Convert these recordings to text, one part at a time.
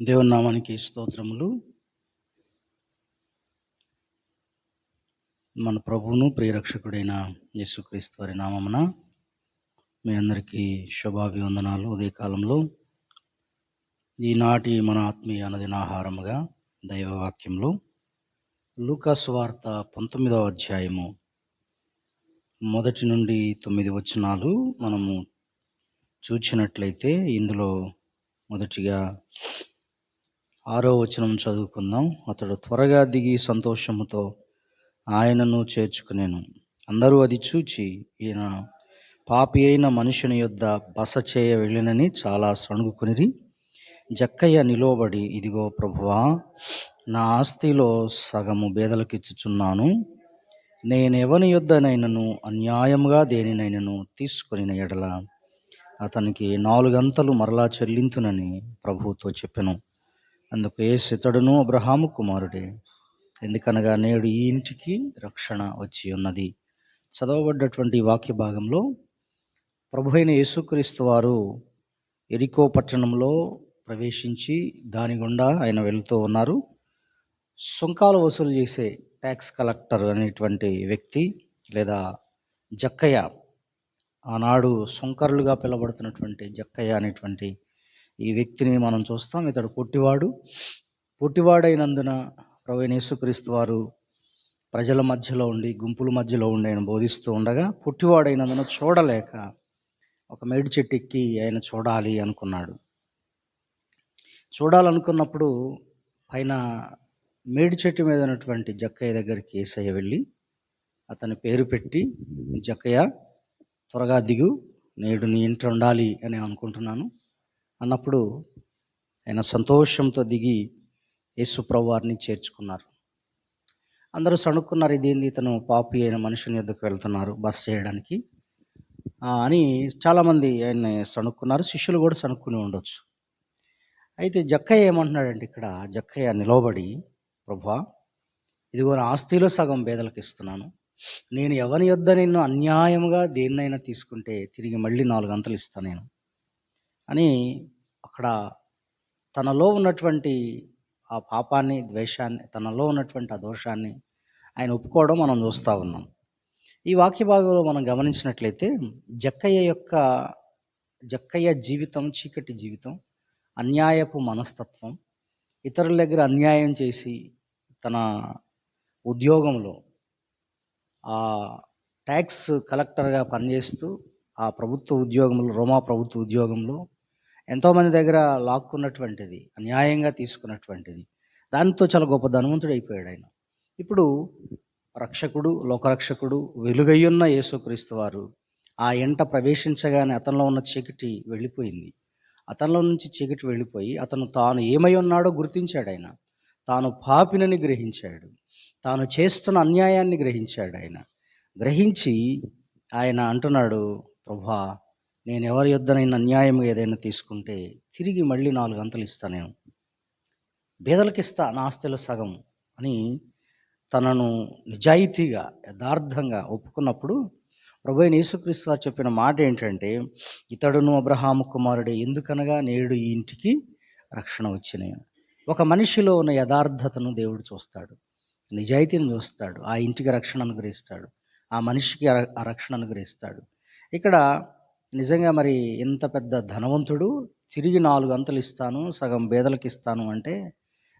దేవుని నామానికి స్తోత్రములు. మన ప్రభువును ప్రియరక్షకుడైన యేసుక్రీస్తు వారి నామమున మీ అందరికీ శుభాభివందనాలు. ఉదయకాలంలో ఈనాటి మన ఆత్మీయ అనదినాహారముగా దైవవాక్యంలో లూకాస్ వార్త పంతొమ్మిదవ అధ్యాయము మొదటి నుండి తొమ్మిది వచనాలు మనము చూచినట్లయితే ఇందులో మొదటిగా ఆరో వచనం చదువుకుందాం. అతడు త్వరగా దిగి సంతోషముతో ఆయనను చేర్చుకునేను. అందరూ అది చూచి ఈయన పాపి అయిన మనుషుని యొద్ద బస చేయ వెళ్ళినని చాలా సణుగుకునిరి జక్కయ్య నిలోబడి ఇదిగో ప్రభువా నా ఆస్తిలో సగము బేదలకిచ్చుచున్నాను. నేనెవని యొద్దనైనను అన్యాయముగా దేనినైనను తీసుకుని ఎడల అతనికి నాలుగంతలు మరలా చెల్లింతునని ప్రభువుతో చెప్పెను. అందుకు ఏ సితడును అబ్రహాము కుమారుడే. ఎందుకనగా నేడు ఈ ఇంటికి రక్షణ వచ్చి ఉన్నది. చదవబడ్డటువంటి వాక్య భాగంలో ప్రభు అయిన యేసుక్రీస్తు వారు ఎరికో పట్టణంలో ప్రవేశించి దాని గుండా ఆయన వెళుతూ ఉన్నారు. సుంకాలు వసూలు చేసే ట్యాక్స్ కలెక్టర్ అనేటువంటి వ్యక్తి లేదా జక్కయ్య ఆనాడు సుంకరులుగా పిలబడుతున్నటువంటి జక్కయ్య అనేటువంటి ఈ వ్యక్తిని మనం చూస్తాం. ఇతడు పొట్టివాడు. పొట్టివాడైనందున ప్రవీణ యేసుక్రీస్తు వారు ప్రజల మధ్యలో ఉండి గుంపుల మధ్యలో ఉండి ఆయన బోధిస్తూ ఉండగా పొట్టివాడైనందున చూడలేక ఒక మేడి చెట్టు ఎక్కి ఆయన చూడాలి అనుకున్నాడు. చూడాలనుకున్నప్పుడు పైన మేడి చెట్టు మీద ఉన్నటువంటి జక్కయ్య దగ్గరికి ఏసయ్య వెళ్ళి అతని పేరు పెట్టి జక్కయ్య త్వరగా దిగు నేడు నీ ఇంట్లో ఉండాలి అని అనుకుంటున్నాను. అన్నప్పుడు ఆయన సంతోషంతో దిగి యేసుప్రభు వారిని చేర్చుకున్నారు. అందరూ సణుక్కున్నారు ఇదేంది ఇతను పాపి అయిన మనుషుని యొద్దకు వెళ్తున్నారు? బస్ చేయడానికి? అని చాలామంది ఆయన్ని సణుక్కున్నారు శిష్యులు కూడా సణుక్కుని ఉండొచ్చు. అయితే జక్కయ్య ఏమంటున్నాడంటే ఇక్కడ జక్కయ్య నిలవబడి ప్రభా ఇదిగో నా ఆస్తిలో సగం పేదలకు ఇస్తున్నాను. నేను ఎవరి యొద్ద నిన్ను అన్యాయంగా దేన్నైనా తీసుకుంటే తిరిగి మళ్ళీ నాలుగు అంతలు ఇస్తాను నేను. అని అక్కడ తనలో ఉన్నటువంటి ఆ పాపాన్ని ద్వేషాన్ని తనలో ఉన్నటువంటి ఆ దోషాన్ని ఆయన ఒప్పుకోవడం మనం చూస్తూ ఉన్నాం. ఈ వాక్య భాగంలో మనం గమనించినట్లయితే జక్కయ్య యొక్క జక్కయ్య జీవితం చీకటి జీవితం అన్యాయపు మనస్తత్వం ఇతరుల దగ్గర అన్యాయం చేసి తన ఉద్యోగంలో ఆ ట్యాక్స్ కలెక్టర్గా పనిచేస్తూ ఆ ప్రభుత్వ ఉద్యోగంలో రోమా ప్రభుత్వ ఉద్యోగంలో ఎంతోమంది దగ్గర లాక్కున్నటువంటిది అన్యాయంగా తీసుకున్నటువంటిది. దానితో చాలా గొప్ప ధనవంతుడు అయిపోయాడు ఆయన. ఇప్పుడు రక్షకుడు లోకరక్షకుడు వెలుగయ్యున్న యేసుక్రీస్తు వారు ఆ ఎంట ప్రవేశించగానే అతనిలో ఉన్న చీకటి వెళ్ళిపోయింది. అతనిలో నుంచి చీకటి వెళ్ళిపోయి అతను తాను ఏమై ఉన్నాడో గుర్తించాడు ఆయన. తాను పాపినని గ్రహించాడు. తాను చేస్తున్న అన్యాయాన్ని గ్రహించాడు ఆయన. గ్రహించి ఆయన అంటున్నాడు ప్రభా నేను ఎవరి యొద్దనైనా అన్యాయంగా ఏదైనా తీసుకుంటే తిరిగి మళ్ళీ నాలుగు అంతలు ఇస్తా నేను. బేదలకు ఇస్తా నా ఆస్తిలో సగం అని తనను నిజాయితీగా యథార్థంగా ఒప్పుకున్నప్పుడు ప్రభు యేసుక్రీస్తు వారు చెప్పిన మాట ఏంటంటే ఇతడును అబ్రహాము కుమారుడే ఎందుకనగా నేడు ఈ ఇంటికి రక్షణ వచ్చినాయి ఒక మనిషిలో ఉన్న యథార్థతను దేవుడు చూస్తాడు. నిజాయితీని చూస్తాడు. ఆ ఇంటికి రక్షణ అనుగ్రహిస్తాడు. ఆ మనిషికి ఆ రక్షణ అనుగ్రహిస్తాడు. ఇక్కడ నిజంగా మరి ఇంత పెద్ద ధనవంతుడు తిరిగి నాలుగు అంతలు ఇస్తాను సగం బేదలకు ఇస్తాను అంటే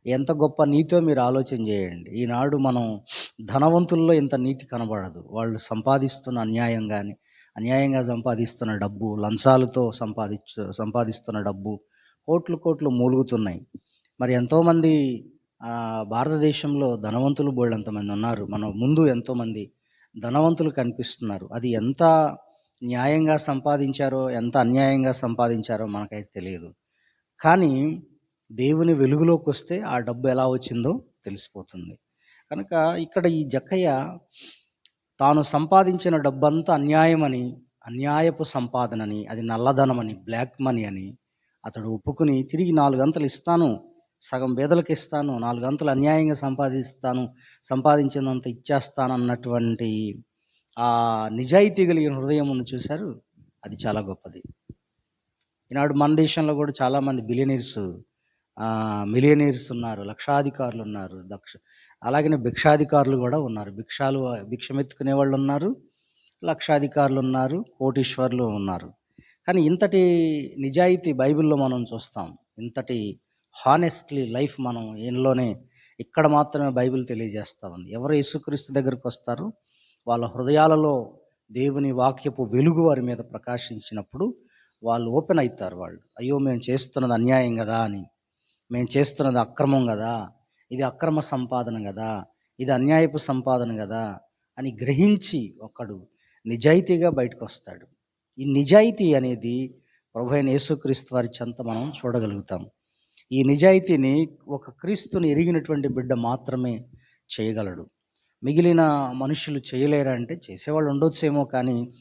ఎంత గొప్ప నీతో మీరు ఆలోచన చేయండి. ఈనాడు మనం ధనవంతుల్లో ఇంత నీతి కనబడదు. వాళ్ళు సంపాదిస్తున్న అన్యాయం కానీ అన్యాయంగా సంపాదిస్తున్న డబ్బు లంచాలతో సంపాదించు సంపాదిస్తున్న డబ్బు కోట్లు కోట్లు మూలుగుతున్నాయి. మరి ఎంతోమంది భారతదేశంలో ధనవంతులు బోళ్ళు ఎంతమంది ఉన్నారు. మన ముందు ఎంతోమంది ధనవంతులు కనిపిస్తున్నారు. అది ఎంత న్యాయంగా సంపాదించారో ఎంత అన్యాయంగా సంపాదించారో మనకైతే తెలియదు. కానీ దేవుని వెలుగులోకి వస్తే ఆ డబ్బు ఎలా వచ్చిందో తెలిసిపోతుంది. కనుక ఇక్కడ ఈ జక్కయ్య తాను సంపాదించిన డబ్బంతా అన్యాయమని అన్యాయపు సంపాదనని అది నల్లధనమని బ్లాక్ మనీ అని అతడు ఒప్పుకుని తిరిగి నాలుగు అంతలు ఇస్తాను సగం బేదలకు ఇస్తాను నాలుగు అంతలు అన్యాయంగా సంపాదిస్తాను సంపాదించినంత ఇచ్చేస్తాను అన్నటువంటి ఆ నిజాయితీ కలిగిన హృదయం ఉంది చూశారు. అది చాలా గొప్పది. ఈనాడు మన దేశంలో కూడా చాలామంది బిలియనీర్స్ మిలియనీర్స్ ఉన్నారు లక్షాధికారులు ఉన్నారు దక్ష అలాగనే భిక్షాధికారులు కూడా ఉన్నారు. భిక్షాలు భిక్షమెత్తుకునే వాళ్ళు ఉన్నారు లక్షాధికారులు ఉన్నారు కోటీశ్వర్లు ఉన్నారు. కానీ ఇంతటి నిజాయితీ బైబిల్లో మనం చూస్తాం. ఇంతటి హానెస్ట్లీ లైఫ్ మనం ఇందులోనే ఇక్కడ మాత్రమే బైబిల్ తెలియజేస్తా ఉంది. ఎవరు యేసుక్రీస్తు దగ్గరికి వస్తారు వాళ్ళ హృదయాలలో దేవుని వాక్యపు వెలుగు వారి మీద ప్రకాశించినప్పుడు వాళ్ళు ఓపెన్ అవుతారు వాళ్ళు. అయ్యో మేము చేస్తున్నది అన్యాయం కదా అని. మేము చేస్తున్నది అక్రమం కదా. ఇది అక్రమ సంపాదన కదా. ఇది అన్యాయపు సంపాదన కదా అని గ్రహించి ఒకడు నిజాయితీగా బయటకు వస్తాడు. ఈ నిజాయితీ అనేది ప్రభు అయిన యేసుక్రీస్తు వారి చెంత మనం చూడగలుగుతాం. ఈ నిజాయితీని ఒక క్రీస్తుని ఎరిగినటువంటి బిడ్డ మాత్రమే చేయగలడు. మిగిలిన మనుషులు చేయలేరా అంటే చేసేవాళ్ళు ఉండొచ్చేమో కానీ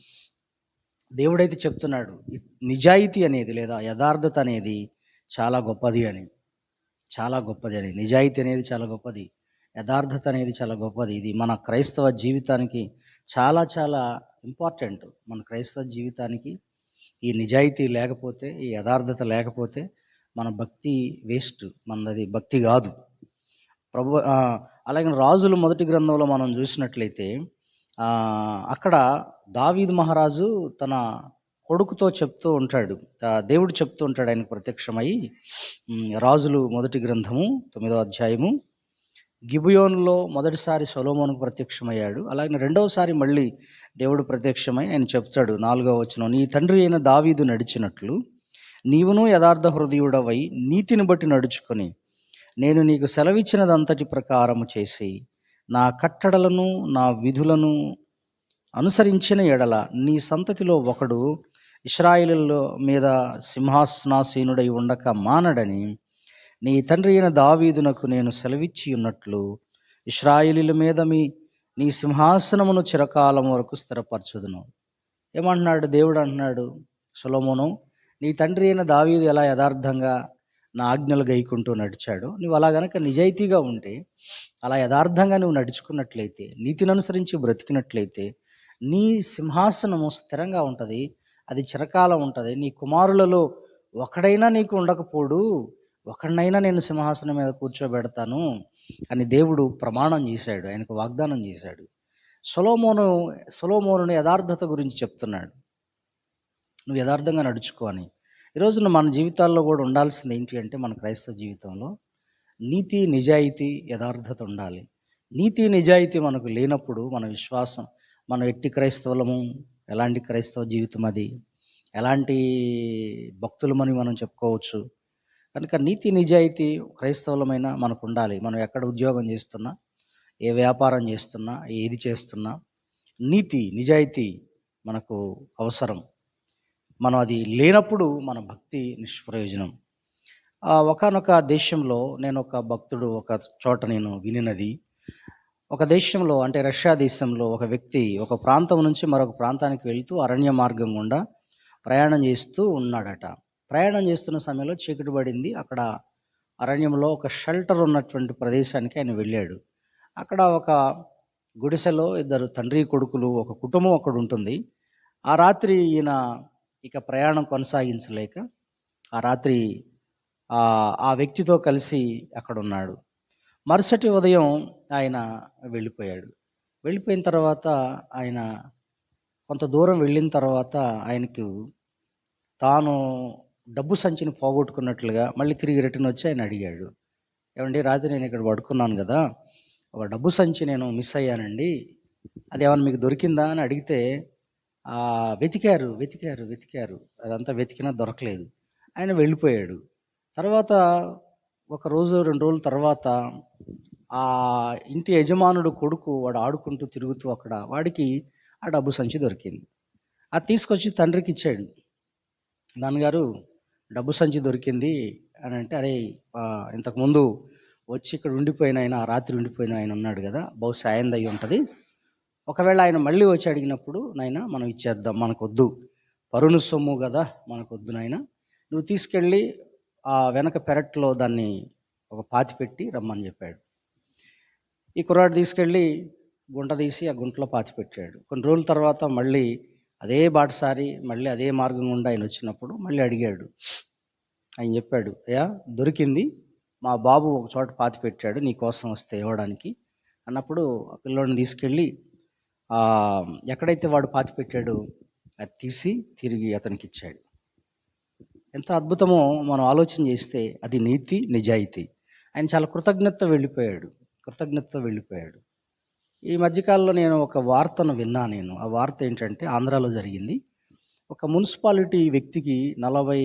దేవుడైతే చెప్తున్నాడు నిజాయితీ అనేది లేదా యథార్థత అనేది చాలా గొప్పది అని. చాలా గొప్పది అని. నిజాయితీ అనేది చాలా గొప్పది. యథార్థత అనేది చాలా గొప్పది. ఇది మన క్రైస్తవ జీవితానికి చాలా చాలా ఇంపార్టెంట్. మన క్రైస్తవ జీవితానికి ఈ నిజాయితీ లేకపోతే ఈ యథార్థత లేకపోతే మన భక్తి వేస్ట్. మనది భక్తి కాదు. ప్రభు అలాగే రాజుల మొదటి గ్రంథంలో మనం చూసినట్లయితే అక్కడ దావీద్ మహారాజు తన కొడుకుతో చెప్తూ ఉంటాడు. దేవుడు చెప్తూ ఉంటాడు ఆయనకు ప్రత్యక్షమై రాజులు మొదటి గ్రంథము తొమ్మిదో అధ్యాయము. గిబియోన్లో మొదటిసారి సొలోమోనుకు ప్రత్యక్షమయ్యాడు. అలాగే రెండవసారి మళ్ళీ దేవుడు ప్రత్యక్షమై ఆయన చెప్తాడు నాలుగవ వచనం నీ తండ్రి అయిన దావీదు నడిచినట్లు నీవును యథార్థ హృదయుడవై నీతిని బట్టి నడుచుకొని నేను నీకు సెలవిచ్చినదంతటి ప్రకారము చేసి నా కట్టడలను నా విధులను అనుసరించిన ఎడల నీ సంతతిలో ఒకడు ఇస్రాయిల్లో మీద సింహాసనాసీనుడై ఉండక మానడని నీ తండ్రి అయిన దావీదునకు నేను సెలవిచ్చి ఉన్నట్లు ఇస్రాయిలీల మీద మీ నీ సింహాసనమును చిరకాలం వరకు స్థిరపరచుదును. ఏమంటున్నాడు? దేవుడు అంటున్నాడు సులమును నీ తండ్రి అయిన దావీదు ఎలా యథార్థంగా నా ఆజ్ఞలు గైకుంటూ నడిచాడు. నువ్వు అలా గనక నిజాయితీగా ఉంటే అలా యథార్థంగా నువ్వు నడుచుకున్నట్లయితే నీతిని అనుసరించి బ్రతికినట్లయితే నీ సింహాసనము స్థిరంగా ఉంటుంది అది చిరకాలం ఉంటుంది. నీ కుమారులలో ఒకడైనా నీకు ఉండకపోడు ఒకడినైనా నేను సింహాసనం మీద కూర్చోబెడతాను అని దేవుడు ప్రమాణం చేశాడు ఆయనకు వాగ్దానం చేశాడు. సొలోమోను సొలోమోనుని యథార్థత గురించి చెప్తున్నాడు. నువ్వు యథార్థంగా నడుచుకో అని. ఈరోజున మన జీవితాల్లో కూడా ఉండాల్సింది ఏంటి అంటే మన క్రైస్తవ జీవితంలో నీతి నిజాయితీ యథార్థత ఉండాలి. నీతి నిజాయితీ మనకు లేనప్పుడు మన విశ్వాసం మనం ఎట్టి క్రైస్తవులము ఎలాంటి క్రైస్తవ జీవితం అది ఎలాంటి భక్తులమని మనం చెప్పుకోవచ్చు. కనుక నీతి నిజాయితీ క్రైస్తవులమైన మనకు ఉండాలి. మనం ఎక్కడ ఉద్యోగం చేస్తున్నా ఏ వ్యాపారం చేస్తున్నా ఏది చేస్తున్నా నీతి నిజాయితీ మనకు అవసరం. మనం అది లేనప్పుడు మన భక్తి నిష్ప్రయోజనం. ఒకనొక దేశంలో నేను ఒక భక్తుడు ఒక చోట నేను వినినది. ఒక దేశంలో అంటే రష్యా దేశంలో ఒక వ్యక్తి ఒక ప్రాంతం నుంచి మరొక ప్రాంతానికి వెళ్తూ అరణ్య మార్గం గుండా ప్రయాణం చేస్తూ ఉన్నాడట. ప్రయాణం చేస్తున్న సమయంలో చీకటి పడింది. అక్కడ అరణ్యంలో ఒక షెల్టర్ ఉన్నటువంటి ప్రదేశానికి ఆయన వెళ్ళాడు. అక్కడ ఒక గుడిసెలో ఇద్దరు తండ్రి కొడుకులు ఒక కుటుంబం అక్కడ ఉంటుంది. ఆ రాత్రి ఈయన ఇక ప్రయాణం కొనసాగించలేక ఆ రాత్రి ఆ వ్యక్తితో కలిసి అక్కడ ఉన్నాడు మరుసటి ఉదయం ఆయన వెళ్ళిపోయాడు. వెళ్ళిపోయిన తర్వాత ఆయన కొంత దూరం వెళ్ళిన తర్వాత ఆయనకు తాను డబ్బు సంచిని పోగొట్టుకున్నట్లుగా మళ్ళీ తిరిగి రిటర్న్ వచ్చి ఆయన అడిగాడు. ఏమండి రాత్రి నేను ఇక్కడ పడుకున్నాను కదా ఒక డబ్బు సంచి నేను మిస్ అయ్యానండి అది ఏమైనా మీకు దొరికిందా అని అడిగితే వెతికారు వెతికారు వెతికారు. అదంతా వెతికినా దొరకలేదు. ఆయన వెళ్ళిపోయాడు. తర్వాత ఒక రోజు రెండు రోజుల తర్వాత ఆ ఇంటి యజమానుడు కొడుకు వాడు ఆడుకుంటూ తిరుగుతూ అక్కడ వాడికి ఆ డబ్బు సంచి దొరికింది. అది తీసుకొచ్చి తండ్రికి ఇచ్చాడు. నాన్నగారు డబ్బు సంచి దొరికింది అని అంటే అరే ఇంతకుముందు వచ్చి ఇక్కడ ఉండిపోయిన ఆయన ఆ రాత్రి ఉండిపోయిన ఆయన ఉన్నాడు కదా బహుశా ఆయన అయి ఉంటుంది. ఒకవేళ ఆయన మళ్ళీ వచ్చి అడిగినప్పుడు నాయన మనం ఇచ్చేద్దాం మనకొద్దు. పరును సొమ్ము కదా మనకొద్దు నాయన. నువ్వు తీసుకెళ్ళి ఆ వెనక పెరట్లో దాన్ని ఒక పాతి పెట్టి రమ్మని చెప్పాడు. ఈ కుర్రాడు తీసుకెళ్ళి గుంట తీసి ఆ గుంటలో పాతి పెట్టాడు. కొన్ని రోజుల తర్వాత మళ్ళీ అదే బాటసారి మళ్ళీ అదే మార్గం గుండా ఆయన వచ్చినప్పుడు మళ్ళీ అడిగాడు. ఆయన చెప్పాడు అయ్యా దొరికింది. మా బాబు ఒక చోట పాతి పెట్టాడు నీ కోసం వస్తే ఇవ్వడానికి. అన్నప్పుడు ఆ పిల్లోడిని తీసుకెళ్ళి ఎక్కడైతే వాడు పాతి పెట్టాడో అది తీసి తిరిగి అతనికి ఇచ్చాడు ఎంత అద్భుతమో మనం ఆలోచన చేస్తే అది నీతి నిజాయితీ. ఆయన చాలా కృతజ్ఞత వెళ్ళిపోయాడు కృతజ్ఞతతో వెళ్ళిపోయాడు. ఈ మధ్యకాలంలో నేను ఒక వార్తను విన్నా నేను. ఆ వార్త ఏంటంటే ఆంధ్రాలో జరిగింది. ఒక మున్సిపాలిటీ వ్యక్తికి నలభై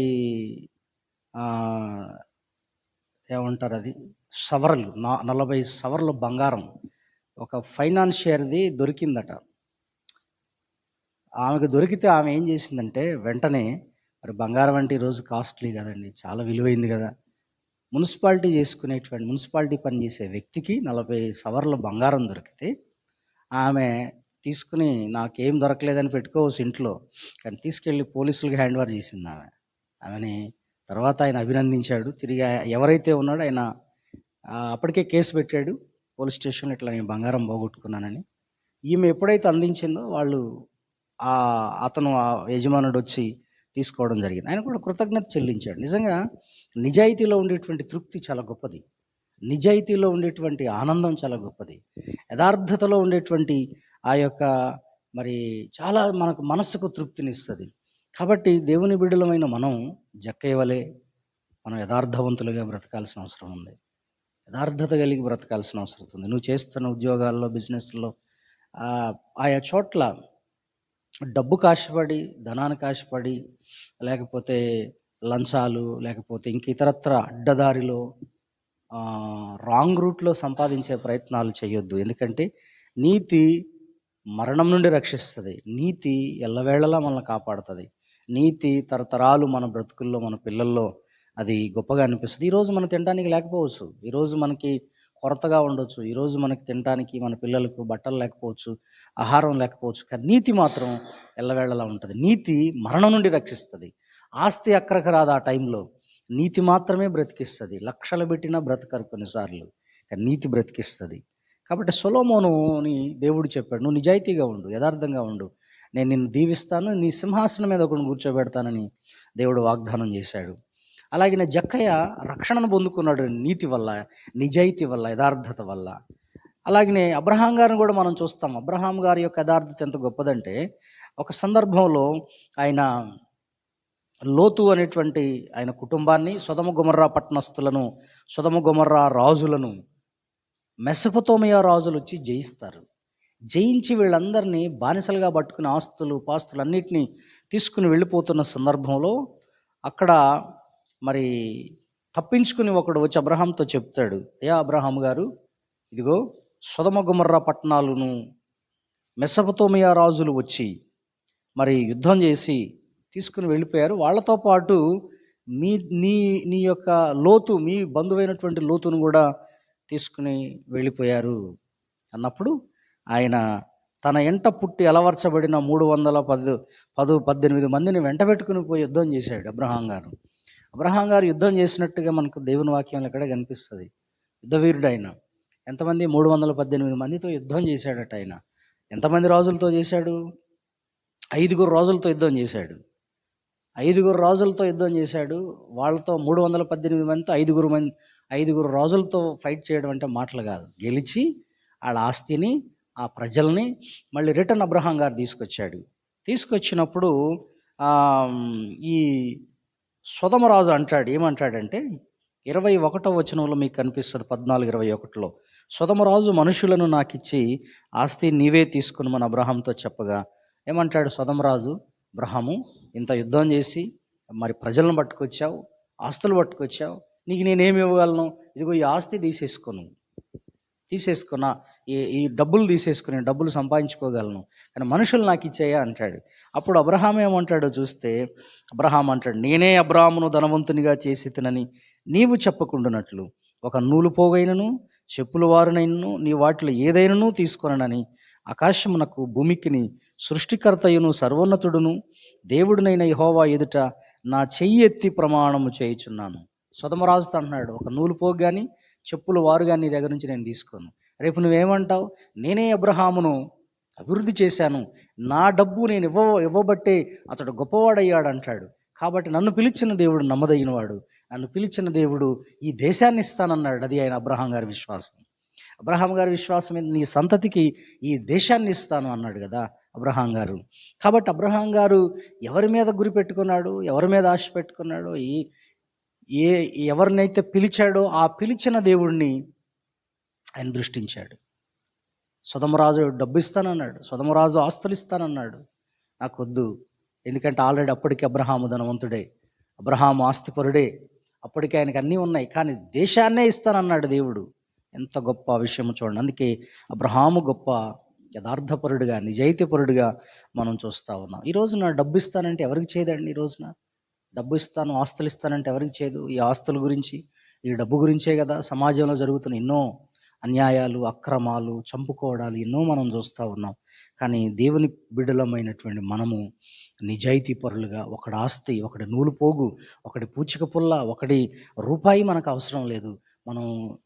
ఏమంటారు అది? సవర్లు నా నలభై సవర్ల బంగారం ఒక ఫైనాన్షియర్ది దొరికిందట. ఆమెకు దొరికితే ఆమె ఏం చేసిందంటే వెంటనే మరి బంగారం అంటే ఈరోజు కాస్ట్లీ కదండి చాలా విలువైంది కదా. మున్సిపాలిటీ చేసుకునేటువంటి మున్సిపాలిటీ పనిచేసే వ్యక్తికి నలభై సవర్ల బంగారం దొరికితే ఆమె తీసుకుని నాకేం దొరకలేదని పెట్టుకోవచ్చు ఇంట్లో కానీ తీసుకెళ్ళి పోలీసులకు హ్యాండ్ ఓవర్ చేసింది ఆమె. ఆమెని తర్వాత ఆయన అభినందించాడు. తిరిగి ఎవరైతే ఉన్నాడో ఆయన అప్పటికే కేసు పెట్టాడు. పోలీస్ స్టేషన్లో ఇట్లా నేను బంగారం పోగొట్టుకున్నానని. ఈమె ఎప్పుడైతే అందించిందో వాళ్ళు ఆ అతను ఆ యజమానుడు వచ్చి తీసుకోవడం జరిగింది. ఆయన కూడా కృతజ్ఞత చెల్లించాడు. నిజంగా నిజాయితీలో ఉండేటువంటి తృప్తి చాలా గొప్పది. నిజాయితీలో ఉండేటువంటి ఆనందం చాలా గొప్పది. యథార్థతలో ఉండేటువంటి ఆ యొక్క మరి చాలా మనకు మనస్సుకు తృప్తినిస్తుంది. కాబట్టి దేవుని బిడ్డలమైన మనం జక్కయ్యవలే మనం యథార్థవంతులుగా బ్రతకాల్సిన అవసరం ఉంది. యథార్థత కలిగి బ్రతకాల్సిన అవసరం ఉంది. నువ్వు చేస్తున్న ఉద్యోగాల్లో బిజినెస్లో ఆయా చోట్ల డబ్బు కాశపడి ధనానికి ఆశపడి లేకపోతే లంచాలు లేకపోతే ఇంక ఇతరత్ర అడ్డదారిలో రాంగ్ రూట్లో సంపాదించే ప్రయత్నాలు చేయొద్దు. ఎందుకంటే నీతి మరణం నుండి రక్షిస్తుంది. నీతి ఎల్లవేళలా మనల్ని కాపాడుతుంది. నీతి తరతరాలు మన బ్రతుకుల్లో మన పిల్లల్లో అది గొప్పగా అనిపిస్తుంది. ఈరోజు మనం తినడానికి లేకపోవచ్చు. ఈరోజు మనకి కొరతగా ఉండొచ్చు. ఈరోజు మనకి తినడానికి మన పిల్లలకు బట్టలు లేకపోవచ్చు ఆహారం లేకపోవచ్చు కానీ నీతి మాత్రం ఎల్లవేళలా ఉంటుంది. నీతి మరణం నుండి రక్షిస్తుంది. ఆస్తి అక్కరకు రాదు ఆ టైంలో. నీతి మాత్రమే బ్రతికిస్తుంది. లక్షలు పెట్టినా బ్రతకరు కొన్నిసార్లు కానీ నీతి బ్రతికిస్తుంది. కాబట్టి సొలోమోనుని దేవుడు చెప్పాడు నువ్వు నిజాయితీగా ఉండు యథార్థంగా ఉండు. నేను నిన్ను దీవిస్తాను నీ సింహాసనం మీద ఒకరిని కూర్చోబెడతానని దేవుడు వాగ్దానం చేశాడు. అలాగే జక్కయ్య రక్షణను పొందుకున్నాడు నీతి వల్ల నిజాయితీ వల్ల యథార్థత వల్ల. అలాగనే అబ్రహాం గారిని కూడా మనం చూస్తాం. అబ్రహాం గారి యొక్క యథార్థత ఎంత గొప్పదంటే ఒక సందర్భంలో ఆయన లోతు అనేటువంటి ఆయన కుటుంబాన్ని సుధమ గుమర్రా పట్టణస్థులను సుధమ గుమర్రా రాజులను మెసపతోమియా రాజులు వచ్చి జయిస్తారు. జయించి వీళ్ళందరినీ బానిసలుగా పట్టుకుని ఆస్తులు పాస్తులు అన్నిటినీ తీసుకుని వెళ్ళిపోతున్న సందర్భంలో అక్కడ మరి తప్పించుకుని ఒకడు వచ్చి అబ్రహాంతో చెప్తాడు అయ్యా అబ్రహాం గారు ఇదిగో సుధమగుమర్ర పట్టణాలను మెసపతోమియా రాజులు వచ్చి మరి యుద్ధం చేసి తీసుకుని వెళ్ళిపోయారు. వాళ్ళతో పాటు మీ నీ నీ యొక్క లోతు మీ బంధువైనటువంటి లోతును కూడా తీసుకుని వెళ్ళిపోయారు. అన్నప్పుడు ఆయన తన ఎంట పుట్టి అలవర్చబడిన మూడు వందల పది పదు పద్దెనిమిది మందిని వెంటబెట్టుకుని పోయి యుద్ధం చేశాడు అబ్రహాం గారు. అబ్రహాం గారు యుద్ధం చేసినట్టుగా మనకు దేవుని వాక్యంలో ఇక్కడ కనిపిస్తుంది? యుద్ధవీరుడు ఆయన ఎంతమంది? మూడు వందల పద్దెనిమిది మందితో యుద్ధం చేశాడట ఆయన. ఎంతమంది రాజులతో చేశాడు? ఐదుగురు రాజులతో యుద్ధం చేశాడు. ఐదుగురు రాజులతో యుద్ధం చేశాడు. వాళ్ళతో మూడు వందల పద్దెనిమిది మందితో ఐదుగురు మంది ఐదుగురు రాజులతో ఫైట్ చేయడం అంటే మాటలు కాదు. గెలిచి వాళ్ళ ఆస్తిని ఆ ప్రజల్ని మళ్ళీ రిటర్న్ అబ్రహాం గారు తీసుకొచ్చాడు. తీసుకొచ్చినప్పుడు ఈ సుధమరాజు అంటాడు ఏమంటాడంటే ఇరవై ఒకటో వచనంలో మీకు కనిపిస్తుంది పద్నాలుగు ఇరవై ఒకటిలో. సుధమరాజు మనుషులను నాకిచ్చి ఆస్తి నీవే తీసుకుని మన అబ్రహాంతో చెప్పగా ఏమంటాడు సుధమరాజు బ్రహము ఇంత యుద్ధం చేసి మరి ప్రజలను పట్టుకొచ్చావు ఆస్తులు పట్టుకొచ్చావు నీకు నేనేమి ఇవ్వగలను? ఇదిగో ఈ ఆస్తి తీసేసుకోను తీసేసుకున్నా ఈ ఈ డబ్బులు తీసేసుకుని డబ్బులు సంపాదించుకోగలను. కానీ మనుషులు నాకు ఇచ్చేయా అంటాడు. అప్పుడు అబ్రహాం ఏమంటాడో చూస్తే అబ్రహాం అంటాడు నేనే అబ్రహామును ధనవంతునిగా చేసి తినని నీవు చెప్పకుండానట్లు. ఒక నూలు పోగైనను చెప్పుల వారునైనను నీ వాటిలో ఏదైనాను తీసుకొనని ఆకాశమునకు భూమికిని సృష్టికర్తయును సర్వోన్నతుడును దేవుడునైన యహోవా ఎదుట నా చెయ్యి ఎత్తి ప్రమాణము చేయుచున్నాను. సుధమరాజుతో అంటున్నాడు ఒక నూలు పోగు కానీ చెప్పులు వారుగా నీ దగ్గర నుంచి నేను తీసుకోను. రేపు నువ్వేమంటావు? నేనే అబ్రహామును అభివృద్ధి చేశాను. నా డబ్బు నేను ఇవ్వ ఇవ్వబట్టే అతడు గొప్పవాడయ్యాడు అంటాడు కాబట్టి నన్ను పిలిచిన దేవుడు నమ్మదగినవాడు. నన్ను పిలిచిన దేవుడు ఈ దేశాన్ని ఇస్తానన్నాడు. అది ఆయన అబ్రహాం గారి విశ్వాసం. అబ్రహాం గారి విశ్వాసం మీద నీ సంతతికి ఈ దేశాన్ని ఇస్తాను అన్నాడు కదా అబ్రహాం గారు. కాబట్టి అబ్రహాం గారు ఎవరి మీద గురి పెట్టుకున్నాడు? ఎవరి మీద ఆశ పెట్టుకున్నాడు? ఈ ఏ ఎవరినైతే పిలిచాడో ఆ పిలిచిన దేవుణ్ణి ఆయన దృష్టించాడు. సుధమరాజు డబ్బు ఇస్తానన్నాడు సుధమరాజు ఆస్తులు ఇస్తానన్నాడు నాకు వద్దు ఎందుకంటే ఆల్రెడీ అప్పటికి అబ్రహాము ధనవంతుడే అబ్రహాము ఆస్తిపరుడే అప్పటికి ఆయనకి అన్నీ ఉన్నాయి కానీ దేశాన్నే ఇస్తానన్నాడు దేవుడు. ఎంత గొప్ప విషయం చూడండి. అందుకే అబ్రహాము గొప్ప యథార్థపరుడుగా నిజాయితీపరుడుగా మనం చూస్తూ ఉన్నాం. ఈ రోజున డబ్బు ఇస్తానంటే ఎవరికి చేయదండి ఈ రోజున? డబ్బు ఇస్తాను ఆస్తులు ఇస్తానంటే ఎవరికి చేయదు ఈ ఆస్తుల గురించి ఈ డబ్బు గురించే కదా సమాజంలో జరుగుతున్న ఎన్నో అన్యాయాలు అక్రమాలు చంపుకోవడాలు ఎన్నో మనం చూస్తూ ఉన్నాం. కానీ దేవుని బిడ్డలమైనటువంటి మనము నిజాయితీ పరులుగా ఒకటి ఆస్తి ఒకటి నూలు పోగు ఒకటి పూచిక పుల్ల ఒకటి రూపాయి మనకు అవసరం లేదు. మనం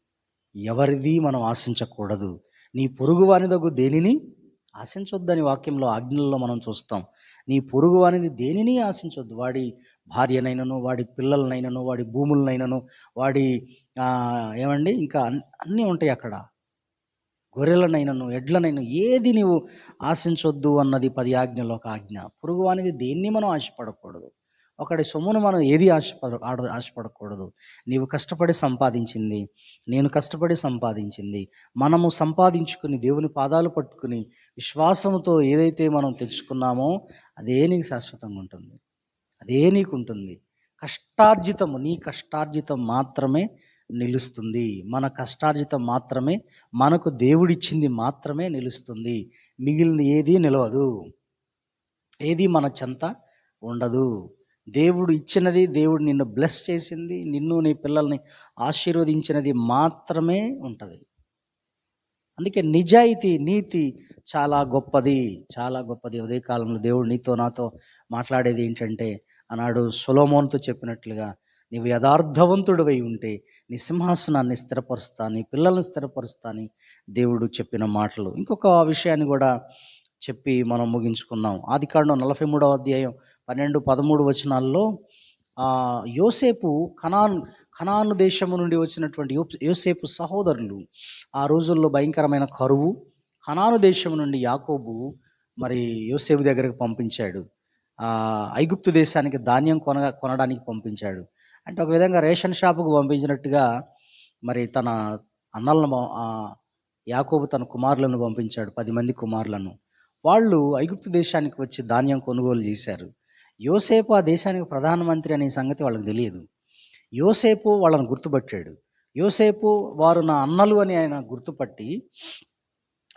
ఎవరిది మనం ఆశించకూడదు. నీ పొరుగు వానిదగు దేనిని ఆశించొద్దని వాక్యంలో ఆజ్ఞల్లో మనం చూస్తాం. నీ పొరుగు అనేది దేనిని ఆశించొద్దు. వాడి భార్యనైనను వాడి పిల్లలనైనను వాడి భూములనైనను వాడి ఏమండి? ఇంకా అన్నీ ఉంటాయి అక్కడ. గొర్రెలనైనను ఎడ్లనైనా ఏది నీవు ఆశించొద్దు అన్నది పది ఆజ్ఞలో ఒక ఆజ్ఞ. పురుగువానికి అనేది దేన్ని మనం ఆశపడకూడదు. ఒకటి సొమ్మును మనం ఏది ఆశపడ ఆడ- ఆశపడకూడదు. నీవు కష్టపడి సంపాదించింది నేను కష్టపడి సంపాదించింది మనము సంపాదించుకుని దేవుని పాదాలు పట్టుకుని విశ్వాసంతో ఏదైతే మనం తెచ్చుకున్నామో అదే నీకు శాశ్వతంగా ఉంటుంది. అదే నీకుంటుంది. కష్టార్జితము నీ కష్టార్జితం మాత్రమే నిలుస్తుంది. మన కష్టార్జితం మాత్రమే మనకు దేవుడిచ్చింది మాత్రమే నిలుస్తుంది. మిగిలింది ఏది నిలవదు. ఏది మన చెంత ఉండదు. దేవుడు ఇచ్చినది దేవుడు నిన్ను బ్లెస్ చేసింది నిన్ను నీ పిల్లల్ని ఆశీర్వదించినది మాత్రమే ఉంటుంది. అందుకే నిజాయితీ నీతి చాలా గొప్పది. చాలా గొప్పది. ఉదయకాలంలో దేవుడు నీతో నాతో మాట్లాడేది ఏంటంటే ఆనాడు సొలోమోన్తో చెప్పినట్లుగా నీవు యథార్థవంతుడివై ఉంటే నీ సింహాసనాన్ని స్థిరపరుస్తా నీ పిల్లల్ని స్థిరపరుస్తా అని దేవుడు చెప్పిన మాటలు. ఇంకొక విషయాన్ని కూడా చెప్పి మనం ముగించుకుందాం. ఆది కాండం నలభై మూడవ అధ్యాయం పన్నెండు పదమూడు వచనాల్లో యోసేపు కనాన్ కనాను దేశము నుండి వచ్చినటువంటి యోసేపు సహోదరులు ఆ రోజుల్లో భయంకరమైన కరువు కనాను దేశం నుండి యాకోబు మరి యోసేపు దగ్గరకు పంపించాడు. ఐగుప్తు దేశానికి ధాన్యం కొన కొనడానికి పంపించాడు. అంటే ఒక విధంగా రేషన్ షాపుకు పంపించినట్టుగా మరి తన అన్నలను యాకోబు తన కుమారులను పంపించాడు పది మంది కుమారులను. వాళ్ళు ఐగుప్తు దేశానికి వచ్చి ధాన్యం కొనుగోలు చేశారు. యోసేపు ఆ దేశానికి ప్రధానమంత్రి అనే సంగతి వాళ్ళకి తెలియదు. యోసేపు వాళ్ళని గుర్తుపట్టాడు. యోసేపు వారు నా అన్నలు అని ఆయన గుర్తుపట్టి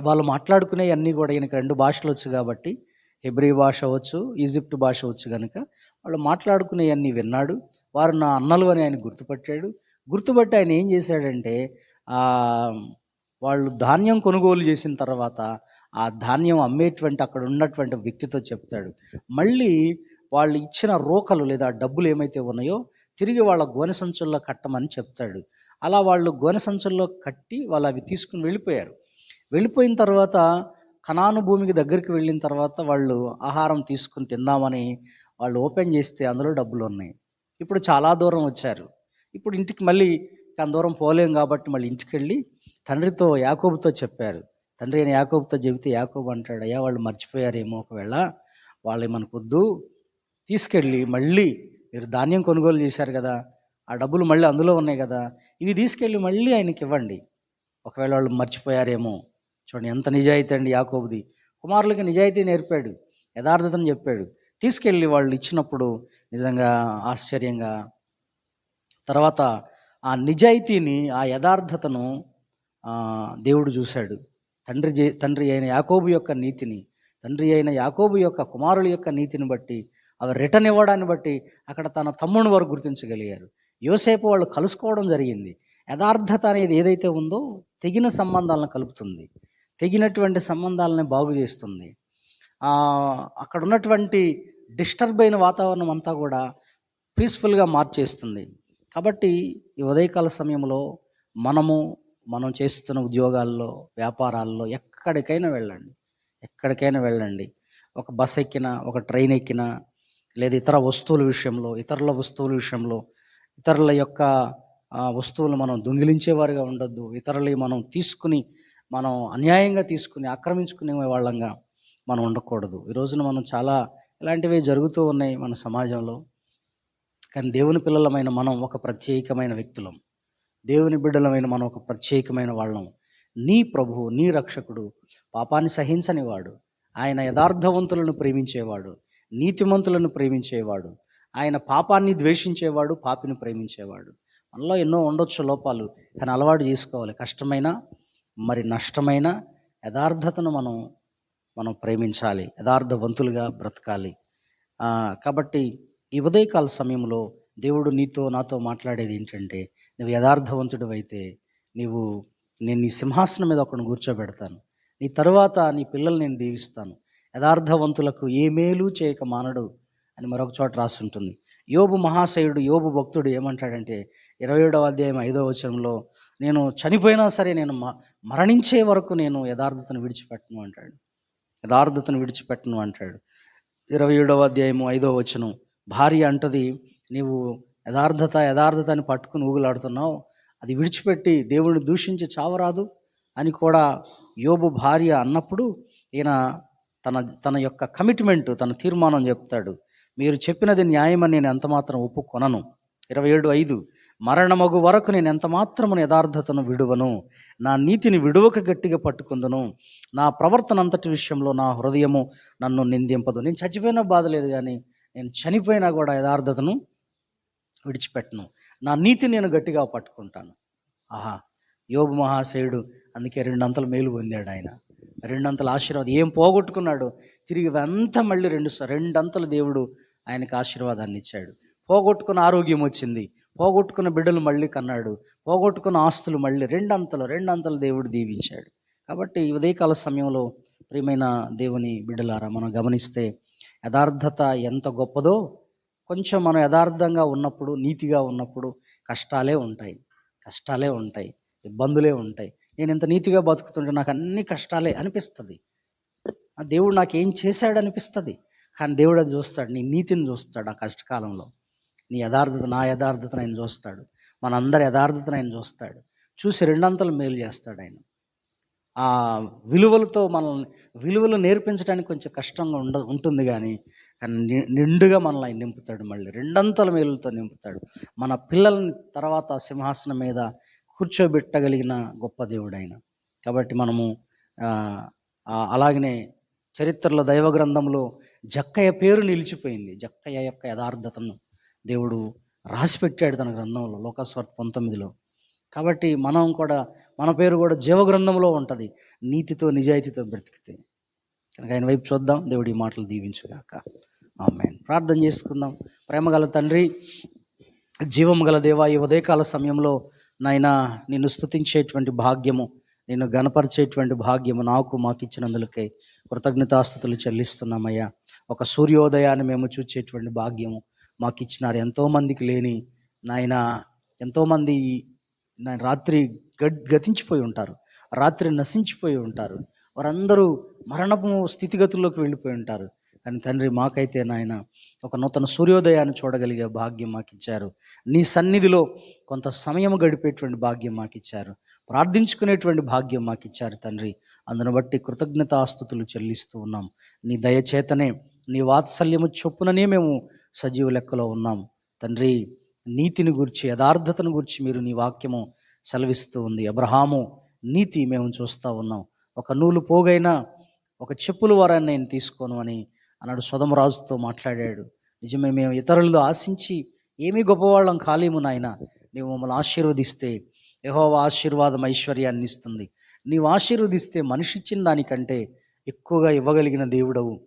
వాళ్ళు మాట్లాడుకునే అన్నీ కూడా ఈయనకి రెండు భాషలు వచ్చు కాబట్టి హెబ్రీ భాష వచ్చు ఈజిప్ట్ భాష వచ్చు కనుక వాళ్ళు మాట్లాడుకునేవన్నీ విన్నాడు. వారు నా అన్నలు అని ఆయన గుర్తుపట్టాడు. గుర్తుపట్టి ఆయన ఏం చేశాడంటే వాళ్ళు ధాన్యం కొనుగోలు చేసిన తర్వాత ఆ ధాన్యం అమ్మేటువంటి అక్కడ ఉన్నటువంటి వ్యక్తితో చెప్తాడు. మళ్ళీ వాళ్ళు ఇచ్చిన రోకలు లేదా డబ్బులు ఏమైతే ఉన్నాయో తిరిగి వాళ్ళ గోనె సంచుల్లో కట్టమని చెప్తాడు. అలా వాళ్ళు గోనె సంచుల్లో కట్టి వాళ్ళు అవి తీసుకుని వెళ్ళిపోయారు. వెళ్ళిపోయిన తర్వాత కనాను భూమికి దగ్గరికి వెళ్ళిన తర్వాత వాళ్ళు ఆహారం తీసుకుని తిందామని వాళ్ళు ఓపెన్ చేస్తే అందులో డబ్బులు ఉన్నాయి. ఇప్పుడు చాలా దూరం వచ్చారు. ఇప్పుడు ఇంటికి మళ్ళీ అంత దూరం పోలేం కాబట్టి మళ్ళీ ఇంటికి వెళ్ళి తండ్రితో యాకోబుతో చెప్పారు. తండ్రి అయిన యాకోబుతో చెబితే యాకోబు అంటాడు అయ్యా వాళ్ళు మర్చిపోయారేమో ఒకవేళ వాళ్ళు మనకు తీసుకెళ్ళి మళ్ళీ మీరు ధాన్యం కొనుగోలు చేశారు కదా ఆ డబ్బులు మళ్ళీ అందులో ఉన్నాయి కదా ఇవి తీసుకెళ్ళి మళ్ళీ ఆయనకి ఇవ్వండి. ఒకవేళ వాళ్ళు మర్చిపోయారేమో చూడండి ఎంత నిజాయితీ అండి యాకోబుది. కుమారులకి నిజాయితీ నేర్పాడు యథార్థతను చెప్పాడు. తీసుకెళ్ళి వాళ్ళు ఇచ్చినప్పుడు నిజంగా ఆశ్చర్యంగా తర్వాత ఆ నిజాయితీని ఆ యథార్థతను దేవుడు చూశాడు. తండ్రి తండ్రి అయిన యాకోబు యొక్క నీతిని తండ్రి అయిన యాకోబు యొక్క కుమారుల యొక్క నీతిని బట్టి అవి రిటర్న్ ఇవ్వడాన్ని బట్టి అక్కడ తన తమ్ముని వారు గుర్తించగలిగారు. యోసేపు వాళ్ళు కలుసుకోవడం జరిగింది. యథార్థత అనేది ఏదైతే ఉందో తెగిన సంబంధాలను కలుపుతుంది. తెగినటువంటి సంబంధాలని బాగు చేస్తుంది. అక్కడ ఉన్నటువంటి డిస్టర్బ్ అయిన వాతావరణం అంతా కూడా పీస్ఫుల్గా మార్చేస్తుంది. కాబట్టి ఈ ఉదయకాల సమయంలో మనము మనం చేస్తున్న ఉద్యోగాల్లో వ్యాపారాల్లో ఎక్కడికైనా వెళ్ళండి. ఎక్కడికైనా వెళ్ళండి. ఒక బస్ ఎక్కినా ఒక ట్రైన్ ఎక్కినా లేదా ఇతర వస్తువుల విషయంలో ఇతరుల వస్తువుల విషయంలో ఇతరుల యొక్క వస్తువులు మనం దొంగిలించేవారుగా ఉండొద్దు. ఇతరులు మనం తీసుకుని మనం అన్యాయంగా తీసుకుని ఆక్రమించుకునే వాళ్ళంగా మనం ఉండకూడదు. ఈ రోజున మనం చాలా ఇలాంటివి జరుగుతూ ఉన్నాయి మన సమాజంలో. కానీ దేవుని పిల్లలమైన మనం ఒక ప్రత్యేకమైన వ్యక్తులం. దేవుని బిడ్డలమైన మనం ఒక ప్రత్యేకమైన వాళ్ళం. నీ ప్రభువు నీ రక్షకుడు పాపాన్ని సహించనివాడు. ఆయన యథార్థవంతులను ప్రేమించేవాడు. నీతిమంతులను ప్రేమించేవాడు. ఆయన పాపాన్ని ద్వేషించేవాడు పాపిని ప్రేమించేవాడు. మనలో ఎన్నో ఉండొచ్చు లోపాలు కానీ అలవాటు చేసుకోవాలి. కష్టమైన మరి నష్టమైన యథార్థతను మనం మనం ప్రేమించాలి యథార్థవంతులుగా బ్రతకాలి. కాబట్టి ఈ ఉదయకాల సమయంలో దేవుడు నీతో నాతో మాట్లాడేది ఏంటంటే నువ్వు యథార్థవంతుడు అయితే నీవు నేను నీ సింహాసనం మీద ఒకరిని కూర్చోబెడతాను. నీ తరువాత నీ పిల్లల్ని నేను దీవిస్తాను. యథార్థవంతులకు ఏ మేలు చేయక మానడు అని మరొక చోట రాసి ఉంటుంది యోబు మహాశయుడు యోబు భక్తుడు ఏమంటాడంటే ఇరవై ఏడవ అధ్యాయం ఐదవ వచనంలో నేను చనిపోయినా సరే నేను మ- మరణించే వరకు నేను యథార్థతను విడిచిపెట్టను అంటాడు. యథార్థతను విడిచిపెట్టను అంటాడు. ఇరవై ఏడవ అధ్యాయము ఐదవ వచనం. భార్య అంటది నీవు యథార్థత యథార్థత అని పట్టుకుని ఊగులాడుతున్నావు. అది విడిచిపెట్టి దేవుడిని దూషించి చావరాదు అని కూడా యోబు భార్య అన్నప్పుడు ఈయన తన తన యొక్క కమిట్మెంట్ తన తీర్మానం చెప్తాడు. మీరు చెప్పినది న్యాయమని నేను ఎంతమాత్రం ఒప్పుకొనను. ఇరవై ఏడు ఐదు. మరణమగు వరకు నేను ఎంత మాత్రమును యథార్థతను విడువను? నా నీతిని విడువక గట్టిగా పట్టుకుందును. నా ప్రవర్తన అంతటి విషయంలో నా హృదయము నన్ను నిందింపదు. నేను చచ్చిపోయినా బాధ లేదు కానీ నేను చనిపోయినా కూడా యథార్థతను విడిచిపెట్టను. నా నీతి నేను గట్టిగా పట్టుకుంటాను. ఆహా యోగు మహాశయుడు అందుకే రెండంతలు మేలు పొందాడు ఆయన. రెండంతల ఆశీర్వాదం. ఏం పోగొట్టుకున్నాడు? తిరిగి అంతా మళ్ళీ రెండు స- రెండంతల దేవుడు ఆయనకు ఆశీర్వాదాన్ని ఇచ్చాడు. పోగొట్టుకున్న ఆరోగ్యం వచ్చింది. పోగొట్టుకున్న బిడ్డలు మళ్ళీ కన్నాడు పోగొట్టుకున్న ఆస్తులు మళ్ళీ రెండంతలు రెండంతలు దేవుడు దీవించాడు. కాబట్టి ఉదయకాల సమయంలో ప్రియమైన దేవుని బిడ్డలారా మనం గమనిస్తే యథార్థత ఎంత గొప్పదో కొంచెం మనం యథార్థంగా ఉన్నప్పుడు నీతిగా ఉన్నప్పుడు కష్టాలే ఉంటాయి కష్టాలే ఉంటాయి ఇబ్బందులే ఉంటాయి. నేను ఇంత నీతిగా బతుకుతుంటే నాకు అన్ని కష్టాలే అనిపిస్తుంది. ఆ దేవుడు నాకు ఏం చేశాడు అనిపిస్తుంది కానీ దేవుడు అది చూస్తాడు నీ నీతిని చూస్తాడు ఆ కష్టకాలంలో. నీ యథార్థత నా యథార్థతను ఆయన చూస్తాడు. మనందరి యథార్థతను ఆయన చూస్తాడు. చూసి రెండంతలు మేలు చేస్తాడు ఆయన. ఆ విలువలతో మనల్ని విలువలు నేర్పించడానికి కొంచెం కష్టంగా ఉండ ఉంటుంది కానీ కానీ ని- నిండుగా మనల్ని ఆయన నింపుతాడు మళ్ళీ. రెండంతల మేలులతో నింపుతాడు. మన పిల్లల్ని తర్వాత సింహాసనం మీద కూర్చోబెట్టగలిగిన గొప్ప దేవుడు ఆయన. కాబట్టి మనము అలాగనే చరిత్రలో దైవ గ్రంథంలో జక్కయ్య పేరు నిలిచిపోయింది. జక్కయ్య యొక్క యథార్థతను. దేవుడు రాసిపెట్టాడు తన గ్రంథంలో లోకస్వార్త పంతొమ్మిదిలో. కాబట్టి మనం కూడా మన పేరు కూడా జీవ గ్రంథంలో ఉంటుంది. నీతితో నిజాయితీతో బ్రతికితే. కనుక ఆయన వైపు చూద్దాం. దేవుడి మాటలు దీవించుగాక. ఆమె ప్రార్థన చేసుకుందాం. ప్రేమగల తండ్రి జీవము గల దేవా ఈ ఉదయకాల సమయంలో నాయన నిన్ను స్తుతించేటువంటి భాగ్యము నిన్ను గనపరిచేటువంటి భాగ్యము నాకు మాకు ఇచ్చినందులకై కృతజ్ఞతాస్థుతులు చెల్లిస్తున్నామయ్యా. ఒక సూర్యోదయాన్ని మేము చూచేటువంటి భాగ్యము మాకు ఇచ్చినారు ఎంతోమందికి లేని నాయన ఎంతోమంది రాత్రి గడ్ గతించిపోయి ఉంటారు. రాత్రి నశించిపోయి ఉంటారు. వారందరూ మరణపు స్థితిగతుల్లోకి వెళ్ళిపోయి ఉంటారు. కానీ తండ్రి మాకైతే నాయన ఒక నూతన సూర్యోదయాన్ని చూడగలిగే భాగ్యం మాకు ఇచ్చారు నీ సన్నిధిలో కొంత సమయం గడిపేటువంటి భాగ్యం మాకు ఇచ్చారు ప్రార్థించుకునేటువంటి భాగ్యం మాకు ఇచ్చారు తండ్రి. అందును బట్టి కృతజ్ఞతాస్థుతులు చెల్లిస్తూ ఉన్నాం. నీ దయచేతనే నీ వాత్సల్యము చొప్పుననే మేము సజీవ లెక్కలో ఉన్నాం తండ్రి నీతిని గురించి యథార్థతను గురించి మీరు నీ వాక్యము సెలవిస్తూ ఉంది. అబ్రహాము నీతి మేము చూస్తూ ఉన్నాం. ఒక నూలు పోగైనా ఒక చెప్పుల వారాన్ని నేను తీసుకోను అని అన్నాడు రాజుతో మాట్లాడాడు. నిజమే మేము ఇతరులతో ఆశించి ఏమీ గొప్పవాళ్ళం కాలేము నాయన. నీవు మమ్మల్ని ఆశీర్వదిస్తే యహోవ ఆశీర్వాదం ఐశ్వర్యాన్ని ఇస్తుంది. నీవు ఆశీర్వదిస్తే మనిషి ఇచ్చిన దానికంటే ఎక్కువగా ఇవ్వగలిగిన దేవుడవు.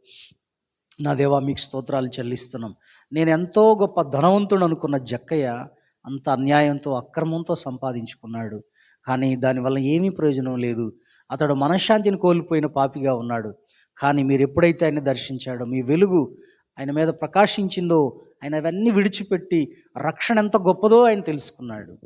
నా దేవా మీకు స్తోత్రాలు చెల్లిస్తున్నాం. నేను ఎంతో గొప్ప ధనవంతుడు అనుకున్న జక్కయ్య అంత అన్యాయంతో అక్రమంతో సంపాదించుకున్నాడు. కానీ దానివల్ల ఏమీ ప్రయోజనం లేదు. అతడు మనశ్శాంతిని కోల్పోయిన పాపిగా ఉన్నాడు. కానీ మీరు ఎప్పుడైతే ఆయన దర్శించాడో మీ వెలుగు ఆయన మీద ప్రకాశించిందో ఆయన అవన్నీ విడిచిపెట్టి రక్షణ ఎంత గొప్పదో ఆయన తెలుసుకున్నాడు.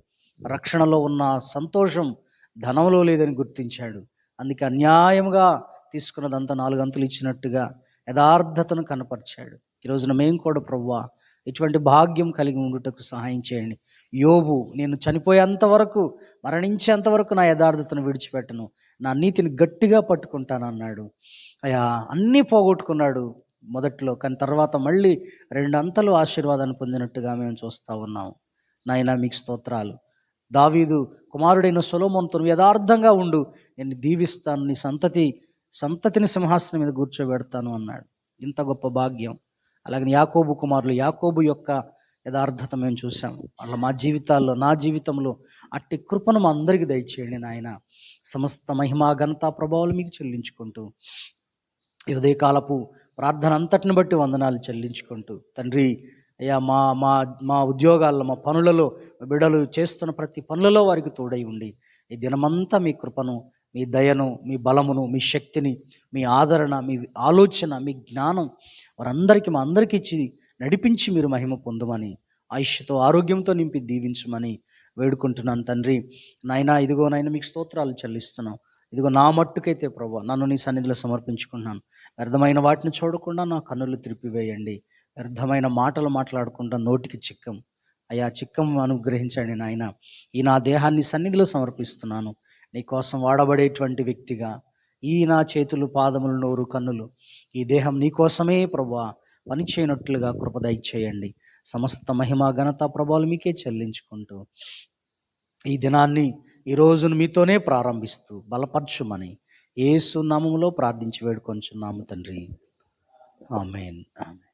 రక్షణలో ఉన్న సంతోషం ధనంలో లేదని గుర్తించాడు. అందుకే అన్యాయంగా తీసుకున్నదంతా నాలుగు అంతులు ఇచ్చినట్టుగా యథార్థతను కనపరిచాడు. ఈ రోజున మేము కూడా ప్రవ్వా ఇటువంటి భాగ్యం కలిగి ఉండుటకు సహాయం చేయండి. యోబు నేను చనిపోయేంత వరకు మరణించేంత వరకు నా యథార్థతను విడిచిపెట్టను. నా నీతిని గట్టిగా పట్టుకుంటానన్నాడు అయా అన్నీ పోగొట్టుకున్నాడు మొదట్లో కానీ తర్వాత మళ్ళీ రెండు అంతలు ఆశీర్వాదాన్ని పొందినట్టుగా మేము చూస్తూ ఉన్నాం. నాయన మీకు స్తోత్రాలు. దావీదు కుమారుడైన సొలోమోన్తో యథార్థంగా ఉండు. నేను దీవిస్తాను నీ సంతతి సంతతిని సింహాసనం మీద కూర్చోబెడతాను అన్నాడు. ఇంత గొప్ప భాగ్యం. అలాగే యాకోబు కుమారులు యాకోబు యొక్క యథార్థత మేము చూసాము వాళ్ళ మా జీవితాల్లో నా జీవితంలో అట్టి కృపను మా అందరికీ దయచేయండి నాయన. సమస్త మహిమా ఘనత ప్రభావాలు మీకు చెల్లించుకుంటూ ఉదయకాలపు ప్రార్థన అంతటిని బట్టి వందనాలు చెల్లించుకుంటూ తండ్రి అయ్యా మా మా మా ఉద్యోగాల్లో మా పనులలో బిడలు బిడ్డలు చేస్తున్న ప్రతి పనులలో వారికి తోడై ఉండి ఈ దినమంతా మీ కృపను మీ దయను మీ బలమును మీ శక్తిని మీ ఆదరణ మీ ఆలోచన మీ జ్ఞానం వారందరికీ మా అందరికీ ఇచ్చి నడిపించి మీరు మహిమ పొందమని ఆయుష్తో ఆరోగ్యంతో నింపి దీవించమని వేడుకుంటున్నాను తండ్రి. నాయనా ఇదిగో నాయన మీకు స్తోత్రాలు చెల్లిస్తున్నాం. ఇదిగో నా మట్టుకైతే ప్రభు నన్ను నీ సన్నిధిలో సమర్పించుకున్నాను వ్యర్థమైన వాటిని చూడకుండా నా కన్నులు తిరిపివేయండి వ్యర్థమైన మాటలు మాట్లాడకుండా నోటికి చిక్కం. అయా చిక్కం అనుగ్రహించండి నాయన. ఈ నా దేహాన్ని సన్నిధిలో సమర్పిస్తున్నాను. నీ కోసం వాడబడేటువంటి వ్యక్తిగా ఈ నా చేతులు పాదములు నోరు కన్నులు ఈ దేహం నీ కోసమే ప్రభా పని చేయనట్లుగా కృపదయ చేయండి సమస్త మహిమ ఘనత ప్రభావాలు మీకే చెల్లించుకుంటూ ఈ దినాన్ని ఈ రోజును మీతోనే ప్రారంభిస్తూ బలపరచుమని ఏసు నామములో ప్రార్థించి వేడుకొంచున్నాము తండ్రి. ఆమెన్. ఆమెన్.